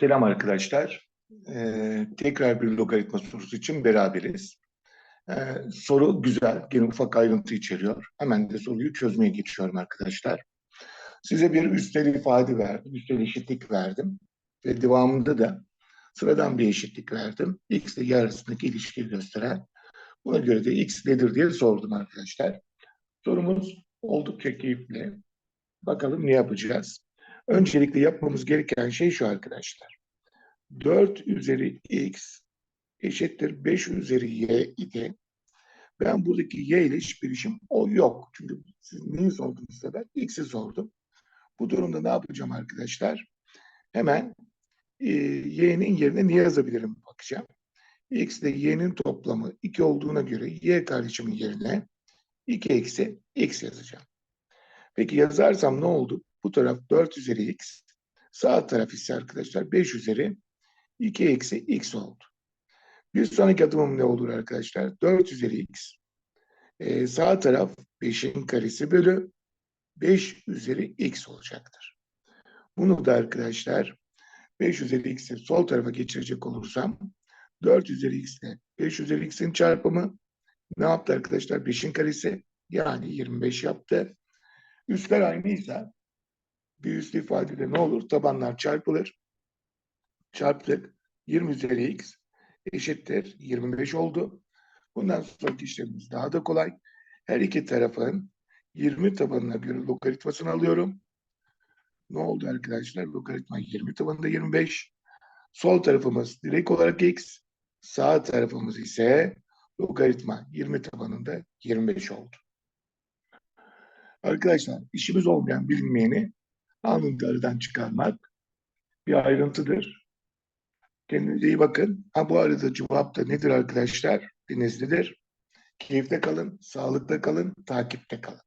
Selam arkadaşlar. Ee, tekrar bir logaritma sorusu için beraberiz. Ee, soru güzel, gene ufak ayrıntı içeriyor. Hemen de soruyu çözmeye geçiyorum arkadaşlar. Size bir üstel ifade verdim, üstel eşitlik verdim. Ve devamında da sıradan bir eşitlik verdim. X ile y arasındaki ilişkiyi gösteren. Buna göre de X nedir diye sordum arkadaşlar. Sorumuz oldukça keyifli. Bakalım ne yapacağız? Öncelikle yapmamız gereken şey şu arkadaşlar. 4 üzeri x eşittir 5 üzeri y idi. Ben buradaki y ile hiçbir işim o yok. Çünkü siz neyi sordunuz ben x'i sordum. Bu durumda ne yapacağım arkadaşlar? Hemen e, y'nin yerine ne yazabilirim bakacağım. x ile y'nin toplamı 2 olduğuna göre y kardeşimin yerine 2 eksi x yazacağım. Peki yazarsam ne oldu? Bu taraf 4 üzeri x. Sağ taraf ise arkadaşlar 5 üzeri 2 eksi x oldu. Bir sonraki adımım ne olur arkadaşlar? 4 üzeri x. Ee, sağ taraf 5'in karesi bölü 5 üzeri x olacaktır. Bunu da arkadaşlar 5 üzeri x'i sol tarafa geçirecek olursam 4 üzeri x ile 5 üzeri x'in çarpımı ne yaptı arkadaşlar? 5'in karesi yani 25 yaptı. Üstler aynıysa bir üst ifadede ne olur? Tabanlar çarpılır. Çarptık. 20 üzeri x eşittir. 25 oldu. Bundan sonraki işlemimiz daha da kolay. Her iki tarafın 20 tabanına göre logaritmasını alıyorum. Ne oldu arkadaşlar? Logaritma 20 tabanında 25. Sol tarafımız direkt olarak x. Sağ tarafımız ise logaritma 20 tabanında 25 oldu. Arkadaşlar işimiz olmayan bilinmeyeni anında aradan çıkarmak bir ayrıntıdır. Kendinize iyi bakın. Ha bu arada cevap da nedir arkadaşlar? Denizlidir. Keyifte kalın, sağlıkta kalın, takipte kalın.